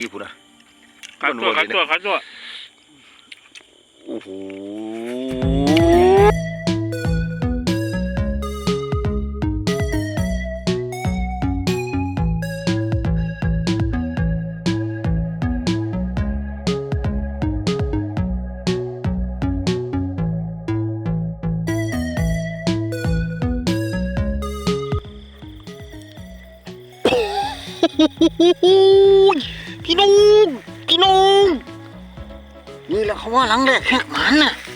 กี่ปุ่นอะขัดตัวขัดตัวขัดตัวโอ้โห ละเขาว่าหลังแ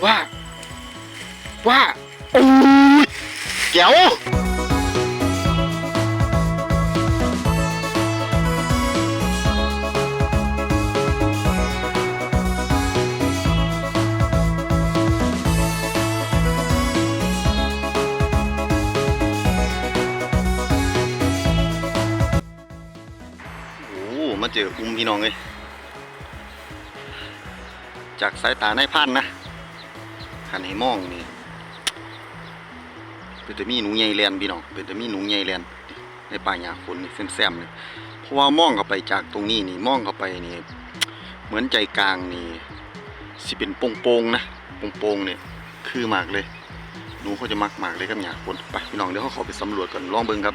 รกแหก ว่าว่าโอ้ยเจ๋วโอ้มาเจออุ้มพี่น้องเลยจากสายตาในพันนะหันให้มองนี่ เป็นแต่มีหนูใหญ่แลนพี่น้องเป็นแต่มีหนูใหญ่แลนในป่าหญ้าฝนนี่แซมๆนี่เพราะว่ามองเข้าไปจากตรงนี้นี่มองเข้าไปนี่เหมือนใจกลางนี่สิเป็นโป่งๆนะโป่งๆเนี่ยคือมากเลยหนูเขาจะมักมากเลยกับหญ้าฝนไปพี่น้องเดี๋ยวเขาขอไปสำรวจก่อนลองเบิ่งครับ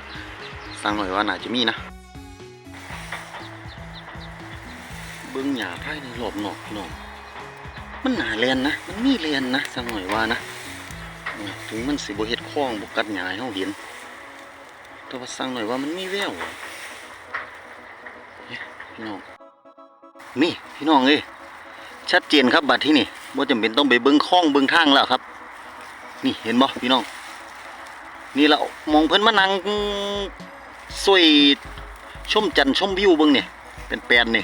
สร้างหน่อยว่าน่าจะมีนะเบิ้องหญ้าภายในรอบนอกพี่น้อง มันหนาแลนนะ มันมีแลนนะสักหน่อยว่านะ ถึงมันสิบเฮ็ดคล้องบ่กัดหญ้าให้เฮาเห็นแต่ว่าสั่งหน่อยว่ามันมีแววเนี่ยพี่น้องนี่พี่น้องเอ้ยชัดเจนครับบัดที่นี่บ่าจำเป็นต้องไปเบิ่งคล้องเบิ่งทางแล้วครับ นี่เห็นบ่พี่น้อง นี่เรามองเพิ่นมานั่งสวยชมจันทร์ชมวิวเบิ่งเนี่ยเป็นแปลนนี่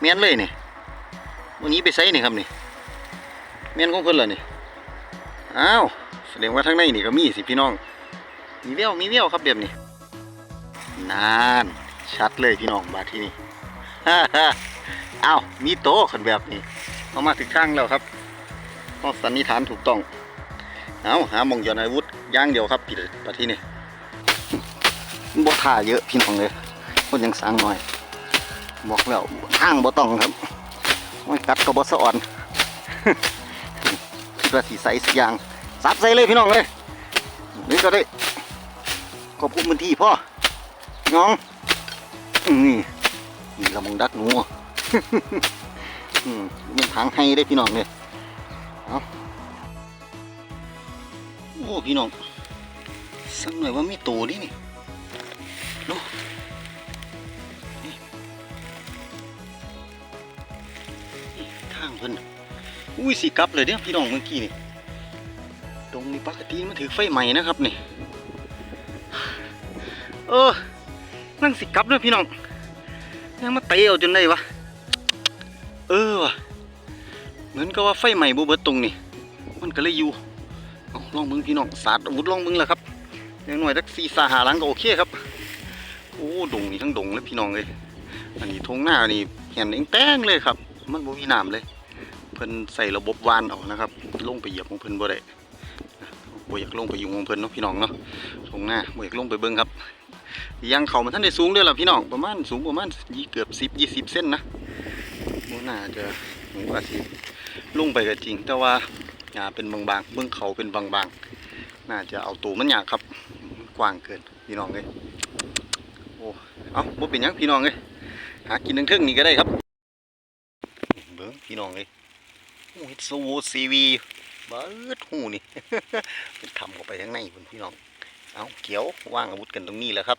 แม่นเลยนี่วันนี้ไปไสนี่ครับนี่แม่นของเพิ่นเหรอนี่ อ้าวแสดงว่าทางในนี่ก็มีสิพี่น้อง มีแววมีแววครับแบบนี้นานชัดเลยพี่น้องบาที่นี่อ้าวมีโตะขันแบบนี้เอามาถึงข้างแล้วครับต้อสันนิษฐานถูกต้อง เอาหามองยอนอาวุธย่างเดียวครับพี่บาที่นี่บ่ท่าเยอะพี่น้องเลยคนยังสั่งหน่อย บอกแล้วทางบ่ต้องครับไม่กัดก็บ่สะอ่อน คิดว่าสีใสสักอย่างซัดใส่เลยพี่น้องเลยนี่ก็ได้ขอบคุณพื้นที่พ่อน้องอืมนี่เรามองดักหนูอืมมันทางให้ได้พี่น้องเลยเอาโอ้พี่น้องสักหน่อยว่ามีตัวนี่ อุ้ยสีกลับเลยเนี่ยพี่น้องเมื่อกี้นี่ตรงนี้ปกติมันถือไฟใหม่นะครับนี่เออนั่งสิกลับเลยพี่น้องยังมาเตะเอาจนได้วะเออวะเหมือนกับว่าไฟใหม่บูเบิดตรงนี่มันก็เลยอยู่ลองเบิ้งพี่น้องสาดอาวุธลองเบิ้งแหละครับย่างหน่อยสักสี่สาหาลังก็โอเคครับโอ้ดงนี่ทั้งดงเลยพี่น้องเลยอันนี้ทงหน้านี่เห็นเองแต้งเลยครับ มันบ่มีน้ำเลย เพิ่นใส่ระบบวานเอานะครับลงไปเหยียบของเพิ่นบ่ได้บ่อยากลงไปยู่ของเพิ่นเนาะพี่น้องเนาะทงหน้าบ่อยากลงไปเบิ่งครับยังเขามันท่านได้สูงด้อล่ะพี่น้องประมาณสูงประมาณยี่เกือบ10 20เซนนะบ่น่าจะผมว่าสิลงไปก็จริง แต่ว่าหาเป็นบางๆเบิ่งเขาเป็นบางๆ น่าจะเอาตัวมันหยากครับกว้างเกินพี่น้องเอ้ยโอ้เอาบ่เป็นยังพี่น้องเอ้ยหากินทั้งทึ่งนี่ก็ได้ครับเบิ้งพี่น้องเลย โอ้ยโซโวซีวีเบิดหูนี่เป็นคำเข้าไปข้างในคุณพี่น้อง เอาเกี่ยวว่างอาวุธกันตรงนี้แหละครับ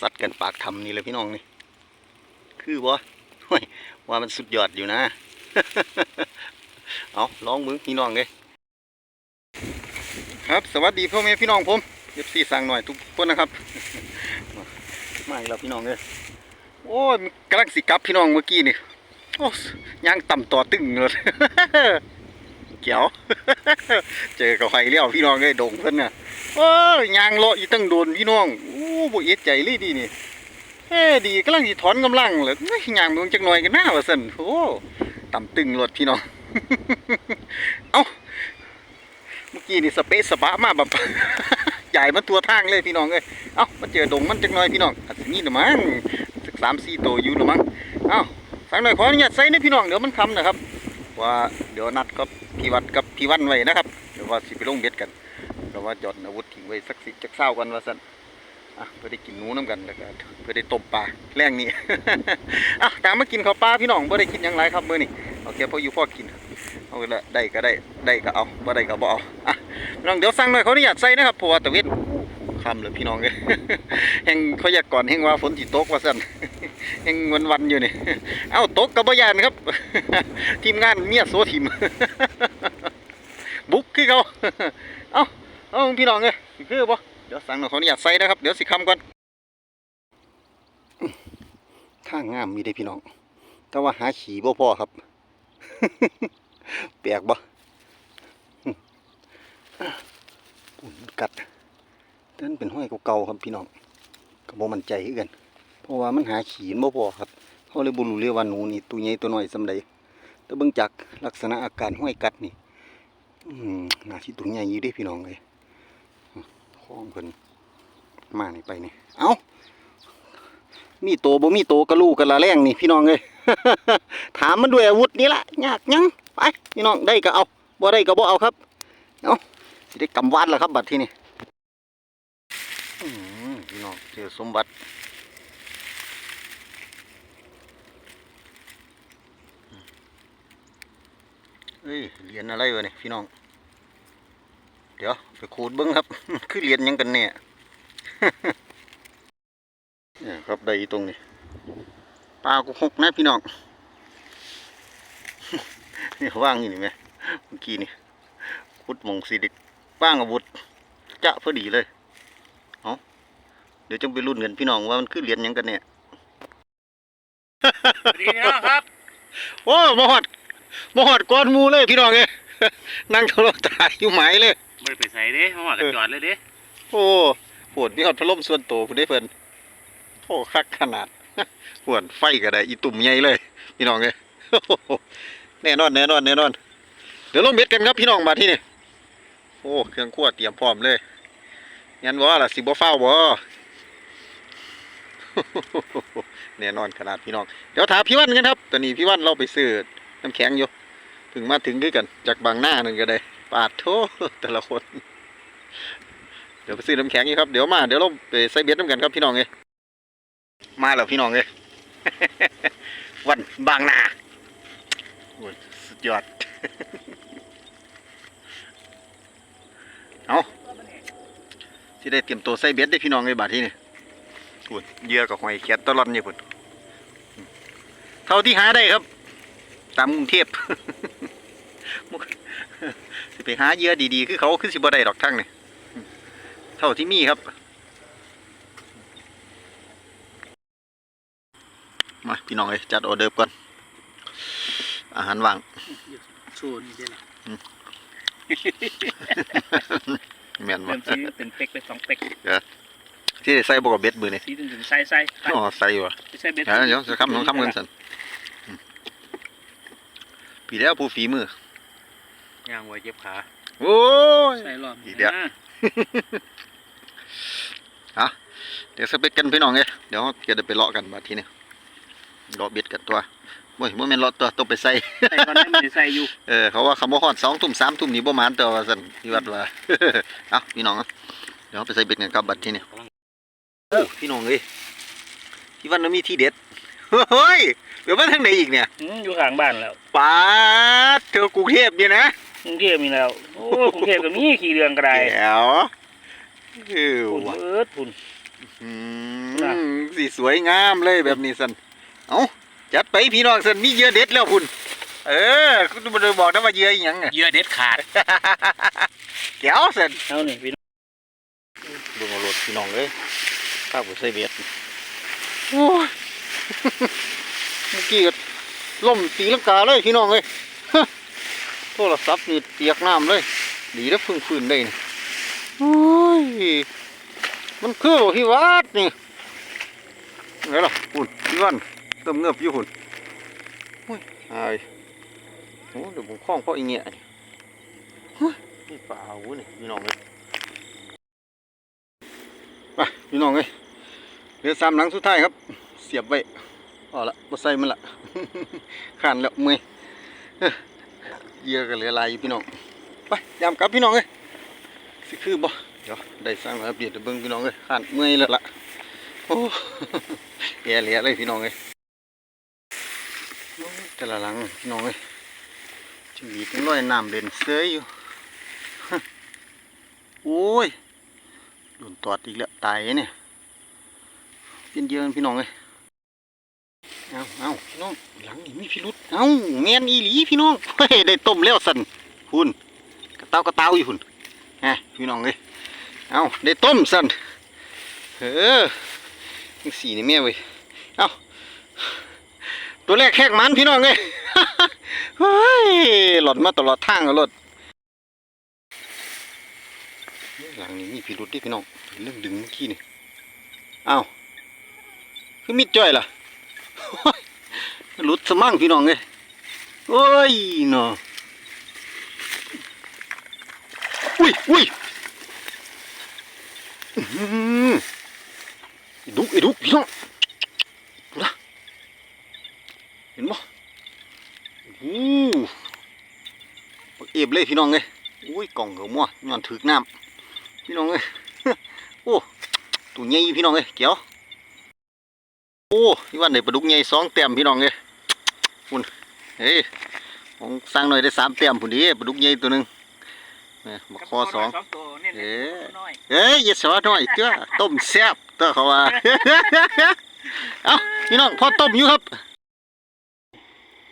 สัดกันปากทำนี่เลยพี่น้องนี่ คือบ่ว่ามันสุดยอดอยู่นะ เอาลองมึงพี่น้องเลยครับสวัสดีพ่อแม่พี่น้องผมเอฟซีสั่งหน่อยทุกคนนะครับมาอีกแล้วพี่น้องเลยโอ้ยกำลังสิกลับพี่น้องเมื่อกี้นี่ ยางต่ำต่อตึงเลยเกี่ยว เจอกับไฟเลี้ยวพี่น้องเลยดงเพิ่นน่ะโอ้ยยางเลาะอีตั้งโดนพี่น้องโอ้บ่เอ็ดใจเลยดีนี่เอ้ดีกำลังสิถอนกำลังเลยยยางมืองจักหน่อยกันหน้าว่าซั่นโอ้ต่ำตึงรถพี่น้องเอ้าเมื่อกี้นี่สเปซสปะมาแบบใหญ่มันตัวทางเลยพี่น้องเอ้ยเอ้ามาเจอดงมันจักหน่อยพี่น้องอาจจะมีหรือมั้งสักสามสี่ตัวอยู่หรือมั้งเอ้า สักหน่อยขออนุญาตใส่นะพี่น้องเดี๋ยวมันคำนะครับ ว่าเดี๋ยวนัดกับพี่วัดกับพี่วันไว้นะครับเดี๋ยวว่าสิไปลงเบ็ดกันเราว่าจอดอาวุธทิ้งไว้สักสิจักเศร้ากันว่าสันอะเพื่อได้กินหนูน้ำกันแล้วก็เพื่อได้ต้มปลาแรงนี่อะตามมากินข้าวปลาพี่น้องบ่ได้กินยังไรครับเมื้อนี้โอเคพออยู่พอกินเอาละได้ก็ได้ได้ก็เอาบ่ได้ก็บ่เอาอะพี่น้องเดี๋ยวสั่งหน่อยเขออนุญาตใส่นะครับเพราะว่าตะเวนคำเลยพี่น้องเอ้ยแห่งเขาอยากก่อนแห่งว่าฝนตกว่าซั่น แห่งวันวันอยู่นี่เอ้าตกกับบยานครับ ทีมงานเมียโซทีมบุกคือเขาเอ้าเอ้าพี่น้องเอ้ยคือบ่เดี๋ยวสั่งหน่อยขออนุญาตใส่นะครับ เดี๋ยวสิคำก่อนข้างงามมีได้พี่น้อง แต่ว่าหาขี่บ่พอครับ แปลกบ่ปุ่นกัดนั่นเป็นห้อยเก่าๆครับพี่น้องก็บ่มั่นใจคือกัน เพราะว่ามันหาขีนบ่พอครับเขาเลยบ่รู้เลยว่าหนูนี่ตัวใหญ่ตัวน้อยสำใดแต่เบิ่งจากลักษณะอาการห้อยกัดนี่อืมน่าสิตัวใหญ่อยู่ด้พี่น้องเอ้ยของเพิ่นมานี่ไปนี่เอ้ามีโตบ่มีโตกระลูกกันละแรงนี่พี่น้องเอ้ยถามมันด้วยอาวุธนี่ละยากยังไปพี่น้องได้ก็เอาบ่ได้ก็บ่เอาครับเอาสิได้กำวานแล้วครับบัดที่นี่พี่น้องเจอสมบัติ เอ้ยเหรียญอะไรวะเนี่ยพี่น้อง เดี๋ยวไปขูดเบิ้งครับ คือเหรียญหยังกันเนี่ยเนี่ยครับได้อีตรงนี้ปลาก็หกนะพี่น้องนี่ว่างอยู่นี่ไหมเมื่อกี้นี่ขุดหมองสีเด็กป้างอาวุธจะพอดีเลยเอาเดี๋ยวจงไปรุ่นกันพี่น้องว่ามันคือเหรียญหยังกันเนี่ยดีนะครับโอ้มาหอด มาหอดก้อนหมูเลยพี่น้องเอ้ยนั่งโทรตายอยู่ไหมเลย ไม่ได้ไปใส่เด้เพราะว่ากันจอดเลยเด้โอ้ปวดมีหอดพัดลมส่วนตัวคุณได้เพิ่นโอ้คักขนาด ปวดไฟก็ได้อีตุ่มใหญ่เลย พี่น้องเอ้ยแน่นอนแน่นอนแน่นอน เดี๋ยวลงเบ็ดกันครับพี่น้องมาที่นี่โอ้เครื่องคั่วเตรียมพร้อมเลยยันว่าล่ะสิบ่เฝ้าวบ่ แน่นอนขนาดพี่น้อง เดี๋ยวถามพี่วันกันครับ ตอนนี้พี่วันเราไปซื้อ น้ำแข็งอยู่ ถึงมาถึงด้วยกัน จากบางหน้าหนึ่งก็ได้ ปาดโทแต่ละคน เดี๋ยวไปซื้อน้ำแข็งอีกครับ เดี๋ยวมา เดี๋ยวเราไปใส่เบ็ดน้ำกันครับพี่น้องเอ้ยมาแล้วพี่น้องเอ้ยวันบางนาโอ้ยสุดยอด เอาที่ได้เตรียมตัวใส่เบ็ดได้พี่น้องเลยบาดที่นี่โอ้ยเยื่อกับหอยแคดตลอดนี่พุ่นเท่าที่หาได้ครับ ตามกรุงเทพสิไปหาเหยื่อดีๆ คือเขาคือสิบ่ได้ดอกทั้งนี่เท่าที่มีครับ มาพี่น้องเอ้ยจัดออเดอร์ก่อน อาหารว่างโชว์นี่ได้ละแม่นบ่เริ่มสีเป็นเป็กเป็นสองเป็กที่ได้ใส่บวกบเบ็ดมือนี่สีถึงถึงใส่ใส่ไปอ๋อใส่ว่ะไปใส่เบ็ดเดี๋ยวเดี๋ยวจะคำน้องคำเงินสันอืม ปีแล้วผู้ฝีมือย่างไว้เย็บขา โอ้ย ใส่รอบอีกเดี๋ยวเดี๋ยวสเปกกันพี่น้องเอ้ยเดี๋ยวเราจะไปเลาะกันมาทีนี้เลาะเบ็ดกันตัวโอ้ยบ่แม่นเลาะตัวต้องไปใส่ใส่ตอนนี้มันได้ใส่อยู่ เออเขาว่าคำว่าฮอดสองทุ่มสามทุ่มนี่บ่มานตัวว่าซั่นที่วัดว่าเอาพี่น้องเอาเดี๋ยวเราไปใส่เบ็ดกันครับบัดทีนี้โอ้พี่น้องเอ้ยที่วันนั้นมีที่เด็ด เฮ้ยเดี๋ยวมาทางไหนอีกเนี่ยอืมอยู่ข้างบ้านแล้วป้าดเธอกรุงเทพเนี่ยนะกรุงเทพมีแล้ว โอ้กรุงเทพก็มีขี่เรืองกระไดแก้วเออพุ่นว่ะเอิดพุ่น อืน่ะ มสีสวยงามเลยแบบนี้สันเอาจัดไปพี่น้องสันมีเหยื่อเด็ดแล้วคุณเออคุณมาดูบอกนะว่าเหยื่ออีหยังอะเหยื่อเด็ดขาด แก้วสันเอานี่พี่น้องเบิ่งเอารถพี่น้องเลยข้าวบุใส่เบ็ดโอ้ย เมื่อกี้ก็ล่มตีลังกาเลยพี่น้องเลยโทรศัพท์นี่เปียกน้ำเลย ดีแล้วพึ่งฟื้นได้นี่โอ้ยมันคือบ่พี่วัดนี่ไงล่ะหุ่นพี่วันเติมเงือบอยู่หุ่นโอ้ยอายโอ้เดี๋ยวผมคล้องเพราะอีเงี้ยนี่เฮ้ยนี่ปลาหูนี่พี่น้องเลยไปพี่น้องเลยเหลือสามหลังสุดท้ายครับ เสียบไว้ เอละบ่ใส่มันละขานแล้วเมื่อยเอ้อเหยื่อก็เหลือลายอยู่พี่น้อง ไปยามกลับพี่น้องเลยสิคือบ่เดี๋ยวได้สร้างมาอัปเดตให้เบิ่งพี่น้องเอ้ยขานเมื่อยแล้วล่ะโอ้แย่เหลียเลยพี่น้องเอ้ยแต่ละหลังพี่น้องเอ้ยจะมีเป็นร้อยน้ำเด่นเสยอยู่โอ้ยโดนตอดอีกแล้วตายเนี่ยเป็นเยอะพี่น้องเอ้ย เอาเอาพี่น้องหลังนี่มีพิรุษเอาแมนอีหลีพี่น้องเฮ้ยได้ต้มแล้วสันคุณกระเต้ากระเต้าอยู่คุณฮะพี่น้องเอ้ยเอาได้ต้มสันเออสีนี่แม่เว้ยเอาตัวแรกแขกมันพี่น้องเอ้ยเฮ้ยหลอดมาตลอดทางแล้วรถหลังนี้มีพิรุษดิพี่น้องเรื่องดึงเมื่อกี้นี่เอาคือมิดจ้อยล่ะ หลุดสมั่งพี่น้องเอ้ยโอ้ยเนาะอุ้ยอุ้ยดุกไอ้ดุกพี่น้องดูนะเห็นบ่โอ้ปักเอฟเลยพี่น้องเอ้ยอุ้ยกล่องเหือมั่วนอนถึกน้ำพี่น้องเอ้ยโอ้ตัวใหญ่พี่น้องเอ้ยเกี่ยว โอ้พี่วันได้ปลาดุกใหญ่สองเต็มพี่น้องเอ้ยคุณเฮ้ยของสร้างหน่อยได้สามเต็มพุ่นดีปลาดุกใหญ่ตัวหนึงเนี่ยมาคอสองตัวเนี่ยเอ๊ะน้อยเอ้ยอย่าสอน้อยเจ้าต้มแซ่บเต้อเขาว่าเอาพี่น้องพอต้มอยู่ครับ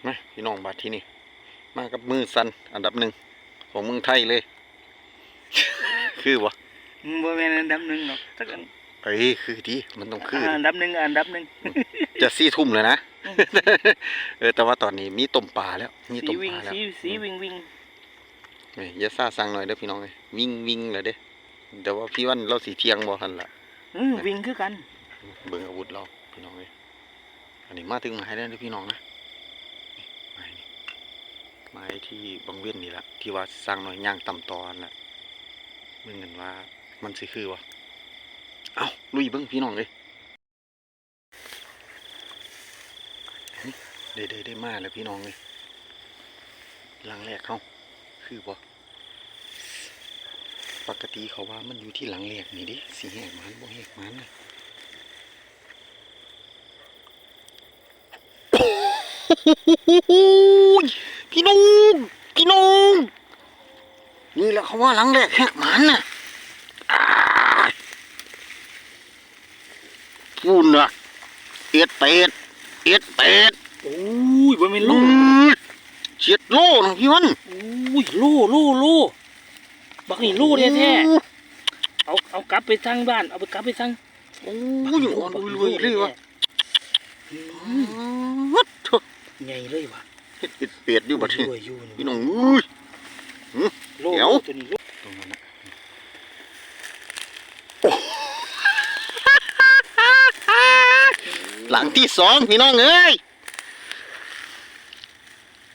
มาพี่น้องบาดที่นี่มากับมือสันอันดับหนึ่งของเมืองไทยเลย คือวะบ่แม่นอันดับหนึ่งหรอกสักอัน เอ้ยคือดีมันต้องคืออันดับหนึ่งอันดับหนึ่งจะสี่ทุ่มเลยนะเออแต่ว่าตอนนี้มีต้มปลาแล้วมีสีต้มวิ่ปงลาแล้วสีสีวิ่งวิ่งเอ้ยอย่าซ่าสั่งหน่อยเด้อพี่น้องเอ้ยวิ่งวิ่งเลยเด้เดี๋ยวว่าพี่วันเราสีเที่ยงบ่ทันละอืมวิ่งคือกัน เบิ่งอาวุธเราพี่น้องเลยอันนี้มาถึงหมายแล้วนะพี่น้องนะหมายนี่หมายที่บังเวียนนี่แหละที่ว่าสร้างหน่อยย่างต่ำตอนน่ะเบิ่งกันว่ามันสิคือวะ เอาลุยเบิ่งพี่น้องเลยเด้ได้ได้มาแล้วพี่น้องเลยหลังแรกเขาคือบ่ปกติเขาว่ามันอยู่ที่หลังแรกนี่ดิสีแหกมันบ่แหกมันเลยพี่น้องพี่น้องนี่แหละเขาว่าหลังแรกแหกหมันน่ะอ้ายพูนน่ะ เอ็ดเป็ดเอ็ดเป็ดโอ้ยบ่แม่นโลอืมเฉียดโลนะพี่วันโอ้ยโลโลโลบักนี่โลแท้ๆเอาเอากลับไปสั่งบ้านเอาไปกลับไปสั่งโอ้ยอ่อนรวยๆเลยวะวัดเถอะใหญ่เลยว่ะเฮ็ดเอ็ดเป็ดอยู่บัดนี้รวยอยู่พี่น้องอุ้ยโลเดี๋ยว ตัวนี้โล ตรงนั้นน่ะห ลังที่สองพี่น้องเอ้ย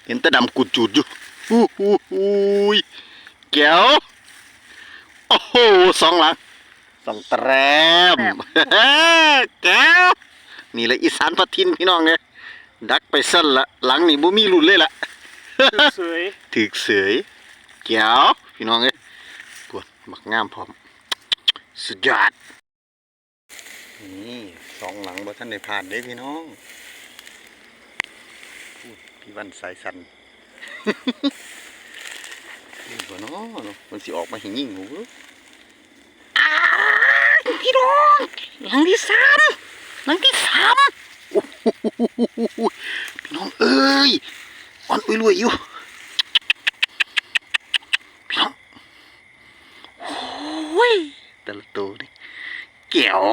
เห็นแต่ดำกุดจุดอยู่อู้หูหูยแก้วโอ้โหสองหลังสองแตรมแก้วนี่แหละอีสานพัทินพี่น้องเนี่ยดักไปสั้นละหลังนี่บ่มีรุ่นเลยล่ะสวยถึกเสยแก้วพี่น้องเอ้ยปวดบักงามพร้อมสุดยอดนี่ สองหลังบ่ท่านได้ผ่านเด้พี่น้องพูดพี่วันสายสันนี่บ่นาะเนาะมันสิออกมาหิ่งยิ่งหูพี่น้องหลังที่สามหลังที่สามพี่น้องเอ้ยอ่อนอุ้ยรวยอยู่พี่น้องโอ้ยแต่ละตัวนี่เกี่ยว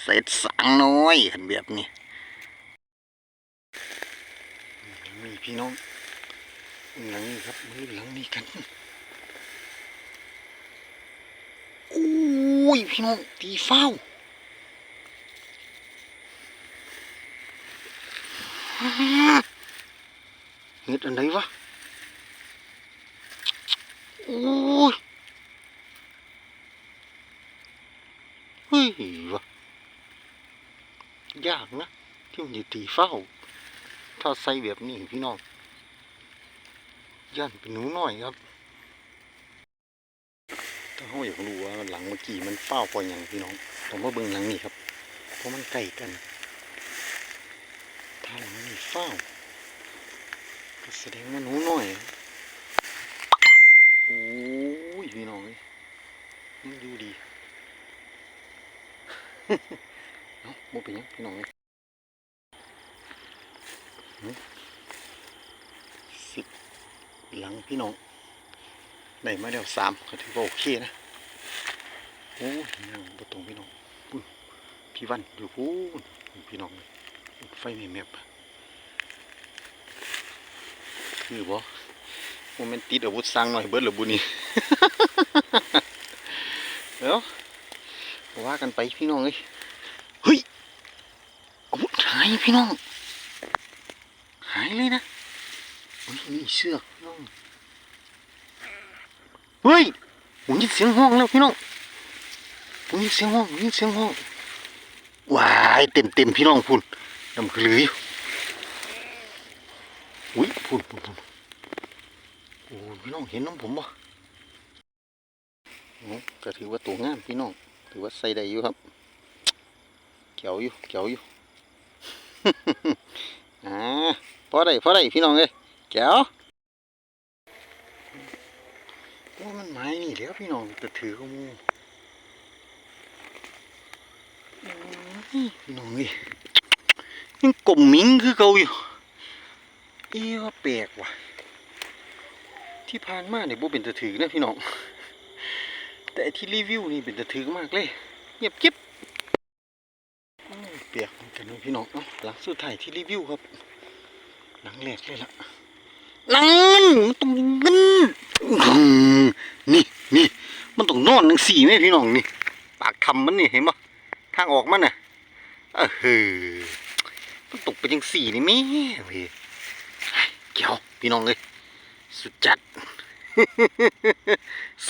เสร็จสังน้อยขันแบบนี้มีพี่น้องหลังนี้ครับมือหลังนี้กันโอ้ยพี่น้องตีเฝ้าเห็ดอันไหนวะโอ้ย เฮ้ย วะยากนะที่มันจะตีเฝ้า ถ้าใส่แบบนี้พี่น้องย่านเป็นหนูน้อยครับ ถ้าเขาอยากรู้ว่าหลังเมื่อกี้มันเฝ้าพออย่างพี่น้องต้องมาเบิ่งหลังนี้ครับ เพราะมันใกล้กัน ถ้าหลังนี้เฝ้าก็แสดงว่าหนูน้อยโอ้ยพี่น้องเอ้ยยังอยู่ดีเอ้า บ่เป็นยังพี่น้องเอ้ยสิบหลังพี่น้องได้มาแล้วสามก็ถือว่าโอเคนะโอ้ยยังบตรงพี่น้องปุ้นพี่วันอยู่พูนพี่น้องเลยไฟม่แมบคือบ่โมเมนติดอาวุธสร้างหน่อยเบิดหรือบุนี่เดี๋ยว ว่ากันไปพี่น้องเอ้ยเฮ้ยอาวุธหายพี่น้อง หายเลยนะเฮ้ยนี่เชือกพี่น้องเฮ้ยผมยินเสียงห้องแล้วพี่น้องผมยินเสียงห้องผมยินเสียงห้องว้ายเต็มเต็มๆพี่น้องพุ่นดำกลืออยู่อุ้ยพุ่นพุ่นพุ่นโอ้ยพี่น้องเห็นน้องผมบ่โอ้ก็ถือว่าตัวงามพี่น้อง ถือว่าใส่ได้อยู่ครับเกี่ยวอยู่เกี่ยวอยู่อ่าพอได้พอได้พี่น้องเอ้ยแก้วว่ามันไม้นี่แล้วพี่น้องแต่ถือก็มูพี่น้องเอ้ยยังกลมมิงคือเกาอยู่เอ๊ะว่าแปลกว่ะที่ผ่านมาเนี่ยบ่เป็นตะถือนะพี่น้อง แต่ไอที่รีวิวนี่เป็นตะถือมากเลยเงียบกิ๊บเปียกเหมือนกันเลยพี่น้องเนาะหลังสุดท้ายที่รีวิวครับหลังแรกเลยล่ะหลังมันต้องมันนี่นี่มันต้องนอนหนังสี่ไหมพี่น้องนี่ปากคำมันนี่เห็นปะทางออกมันน่ะเออเฮ้อมันตกไปยังสี่นี่แม่เว้ยเกี่ยวพี่น้องเลยสุดจัด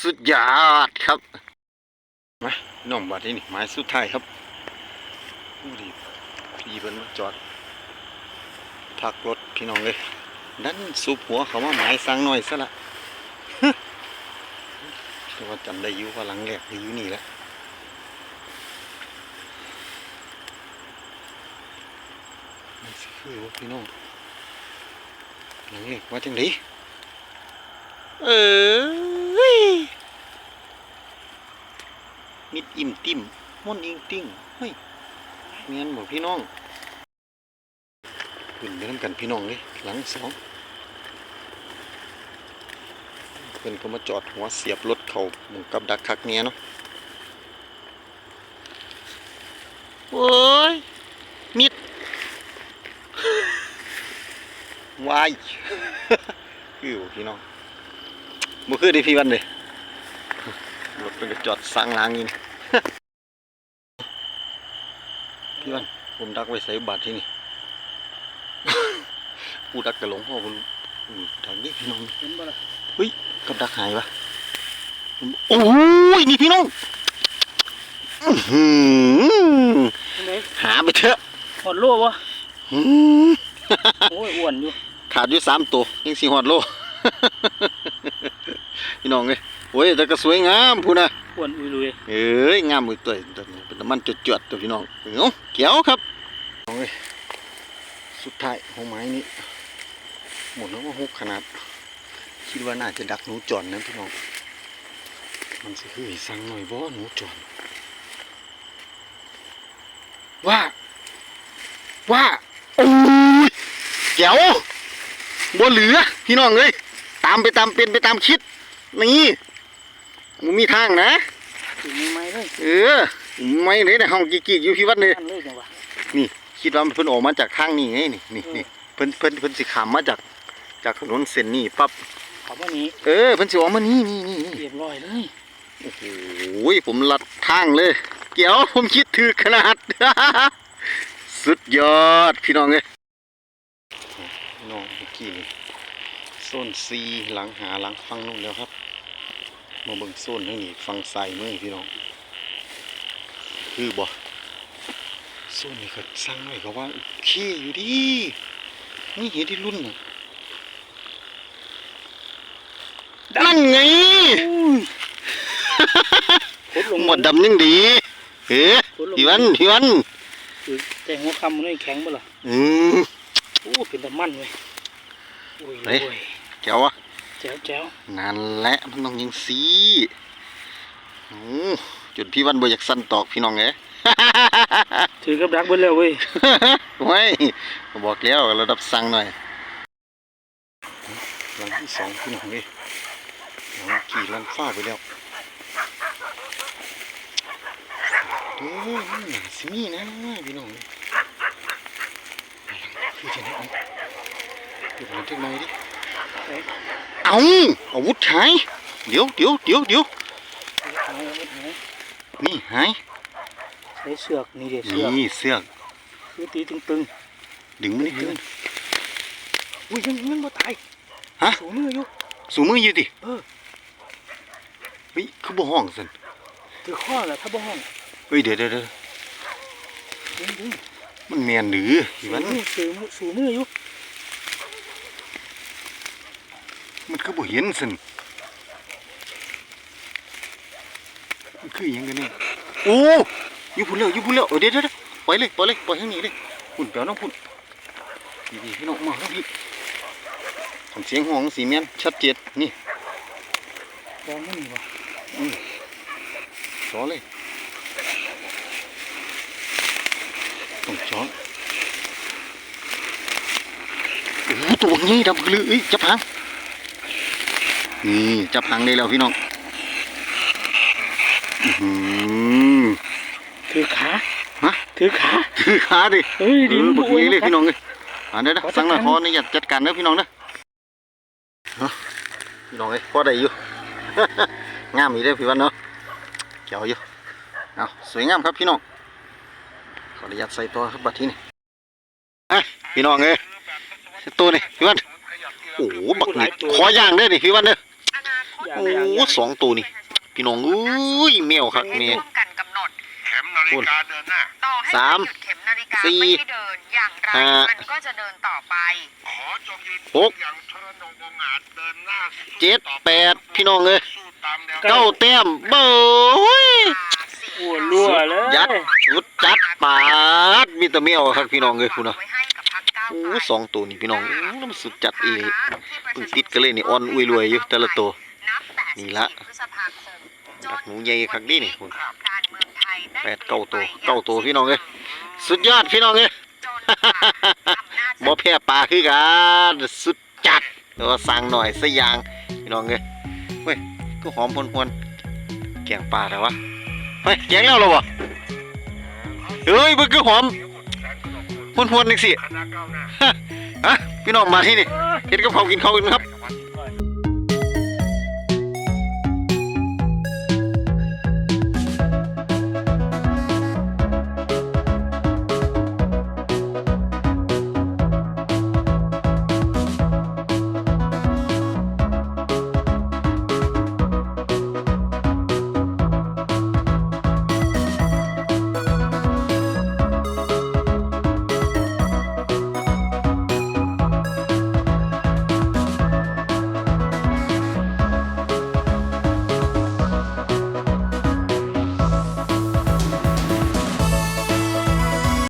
สุดยอดครับมาน้องบาดนี่นี่ไม้สุดท้ายครับอู้ดีพี่เพิ่นมาจอดพักรถพี่น้องเลยดันสูบหัวเขามาหมายสั่งหน่อยซะละแต่ว่าจำได้ยู่ว่าหลังแรกยู่นี่แหละมันสิคือว่าพี่น้องหลังแรกว่าจังได เอ้ยมิดอิ่มติ่มม่อนอิงติ้งเฮ้ยเมียนบอกพี่น้องขึ้นไปน้ำกันพี่น้องเลยหลังสองเพื่อนก็มาจอดหัวเสียบรถเขาหมุงกับดักคักเนี้ยเนาะโอ้ยมิดวายคือบ่พี่น้อง บ่คือเดิพี่วันเลยรถเป็นก็จอดสร้างล้างอยู่นี่พี่วันผมดักไว้ใส่บาทที่นี่กูดักกระหลงพ่อผมอืมทางนี้พี่น้องเห็นบ่ล่ะเฮ้ยกับดักหายวะโอ้ยนี่พี่น้องอื้อหือเห็นไหมหาไปเถอะหอดโลวะอื้อหือโอ้ยอ้วนอยู่ขาดอยู่สามตัวยังสี่หอดโลพี่ น้องเอ้ยโอ้ยแต่ก็สวยงามพูดนะอ้วนอุยลุยเอ้ยงามมือตัวตัวนี้เป็นน้ำมันจวดๆตัวพี่น้องเอ้าเกี่ยวครับน้องเอ้ยสุดท้ายของไม้นี้หมดแล้วว่าหกขนาด คิดว่าน่าจะดักหนูจอนนะพี่น้องมันสิคือให้สั่งหน่อยบ่หนูจอนว่าว่าโอ้ยเกี่ยวบ่เหลือพี่น้องเอ้ยตามไปตามเป็นไปตามคิด นี่มันมีทางนะถึงมีไม้เลยเออไม่เลยนะห้องกิ๊กๆอยู่พี่วัดเลยนั่นเลยจังหวะนี่คิดว่าเพิ่นออกมาจากข้างนี่ไงนี่นี่นี่เพิ่นเพิ่นเพิ่นสิขามมาจากจากถนนเส้นนี้ปั๊บขอบว่านี้เออเพิ่นสิออกมานี่นี่นี่นี่เรียบร้อยเลยโอ้โหผมลัดทางเลย เกี่ยวผมคิดถือขนาดสุดยอดพี่น้องเอ้ยพี่น้องเมื่อกี้นี่โซนซีหลังหาหลังฟังนู่นแล้วครับ มาเบิ่งโซนทางนี้ฟังใส่มือพี่น้อง คือบ่โซนนี่ก็สั่งไว้ก็ว่าโอเคอยู่ดีนี่เห็นที่รุ่นน่ะนั่นไงพดลงหมดดำยังดีเฮ้ยพี่วันพี่วันคือแต่หัวคำมันไม่แข็งบ่ล่ะอืมโอ้เป็นตะมันเว้ยโอ้ยเฮ้ยโอ้ยเจ้าวะ แจ๋วแจ๋วนั่นแหละมันต้องยังสีโอ้จุดพี่วันบ่อยากสั่นตอกพี่น้องเอ้ยถือกับดักเบิดแล้วเว้ยไว้บอกแล้วระดับสั่งหน่อยหลังที่สองพี่น้องเอ้ยหลังกี่ลันฟ้าไปแล้วเด้อมันหนาสิมีนะพี่น้องเอ้ยคือจะได้เอาเดี๋ยวมันจักหน่อยดิ เฮ้ยเอาอาวุธหาย เดี๋ยวเดี๋ยวเดี๋ยวเดี๋ยวหายเอาไว้หายนี่หายใช้เสือกนี่เดี๋ยวเสือกนี่เสื้อกคือตีตึงดึงมันนี่ขึ้นๆอุ้ยยังยังบ่ตายฮะสูงมืออยู่สูมืออยู่ดิเออเฮ้ยคือบ่ห้องสันถือข้อแหละถ้าบ่ห้องเฮ้ยเดี๋ยวเดี๋ยวเดี๋ยวดึงดึงมันแมนหรือสูพี่งวันมือสูงมือสูงมืออยู่ มันคือบ่เห็นสันมันคือหยังกันนี่โอ้อยู่พุ่นแล้วอยู่พุ่นแล้วเออเดี๋ยวเดี๋ยวเดี๋ยวปล่อยเลยปล่อยเลยปล่อยทางนี้เลยพุ่นเปียวน้องพุ่นดีๆพี่น้องมาแล้วพี่ทำเสียงห้องสีแมนชัดเจนนี่ลองมันนี่บ่ช้อนเลยต้องช้อนโอ้โหตัวนี้ดำกลือเอ้ยจับหาง นี่จับหางได้แล้วพี่น้องอื้อหือถือขาฮะถือขาถือขาดิเฮ้ยเอดิอบักอวนี้เลยมากัดพี่น้องเลยอ่าเดี๋ยวนะขอจัดสั่งหน่อยการพอนี่อยากจัดการเด้อพี่น้องเด้อเนาะพี่น้องเอ้ยพอได้อยู่งามอีเด้อพี่วันเนาะเกี่ยวอยู่เอาสวยงามครับพี่น้องขออนุญาตใส่ตัวครับบัดทีนี่อะพี่น้องเอ้ยตัวนี่พี่วันโอ้โหบักนี่ขอย่างเด้อนี่พี่วันเด้ออย่าง โอ้อย่างโหอย่างสองตัวนี่ พี่น้องอุ้ยแมวครับแมวร่วมกันกำหนดเข็มนาฬิกาเดินหน้าต่อให้สามหยุดเข็มนาฬิกาสี่ไม่ให้เดินอย่างไรห้ามันก็จะเดินต่อไปขอจงยืนหกอย่างทรนงองอาจเดินหน้าสู้เจ็ดต่อไปแปดพี่น้องเอ้ยสู้ตามแนวเก้าแต้มเบ้ยอ้วนรั่วเลยยัดสุดจัดปาดมีแต่แมวครับพี่น้องเอ้ยคุณนะไว้ให้กับพรรคก้าวโอ้ไกลสองตัวนี่พี่น้องโอ้แล้วมันสุดจัดอีหลีเพิ่งติดกันเลยนี่อ่อนอุ้ยรวยอยู่แต่ละตัว นับแต่นี่ละพฤษภาคมจดักหนูใหญ่คักดีนี่คุณการเมืองไทยได้แปดเก้าตัวเก้าตัวพี่น้องเอ้ยสุดยอดพี่น้องเอ้ยจนกว่าอำนาจบ่แพ้ปลาคือกันสุดจัดแต่ว่าสั่งหน่อยสกอยางพี่น้องเอ้ยเฮ้ยก็หอมพวนๆแกงปลาแต่วะเฮ้ยแกงแล้วเหรอวะเฮ้ยมันคือหอมพวนๆนึกสิคณะก้าวหน้าฮะพี่น้องมาที่นี่เห็นกับเขาวกินข้าวกันครับจังหวัด